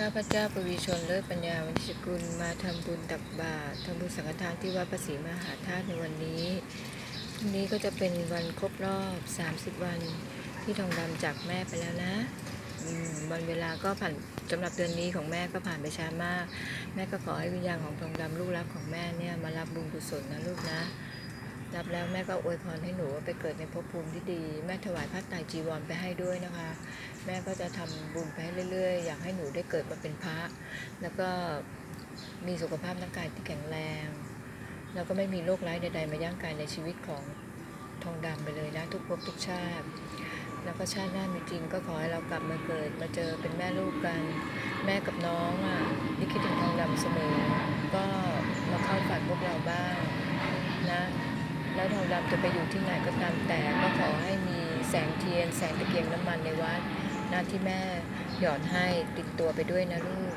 ข้าพเจ้าปวีชนเลิศปัญญาวันชกุลมาทำบุญตักบาตรทำบุญสังฆทานที่วัดพระศรีมหาธาตุในวันนี้พรุ่งนี้ก็จะเป็นวันครบรอบ 30 วันที่ทองดำจากแม่ไปแล้วนะวันเวลาก็ผ่านสำหรับเดือนนี้ของแม่ก็ผ่านไปช้ามาก แม่ก็ขอให้วิญญาณของทองดำลูกรักของแม่เนี่ยมารับบุญกุศลนะลูกนะ รับแล้วแม่ก็อวยพรให้หนูไปเกิดในภพภูมิที่ดี แม่ถวายผ้าไตรจีวรไปให้ด้วยนะคะ แม่ก็จะทำบุญไปให้เรื่อยๆ อยากให้หนูได้เกิดมาเป็นพระ แล้วก็มีสุขภาพร่างกายที่แข็งแรง แล้วก็ไม่มีโรคร้ายใดๆมาย่างกายในชีวิตของทองดำไปเลยนะทุกภพทุกชาติ แล้วก็ชาติหน้ามีจริงก็ขอให้เรากลับมาเกิดมาเจอเป็นแม่ลูกกัน แม่กับน้องอะที่คิดถึงทองดำเสมอ ก็มาเข้าฝันพวกเราบ้างนะ แล้วทองดำจะไปอยู่ที่ไหนก็ตามแต่ก็ขอให้มีแสงเทียน แสงตะเกียงน้ำมันในวัดหน้าที่แม่หยอดให้ติดตัวไปด้วยนะลูก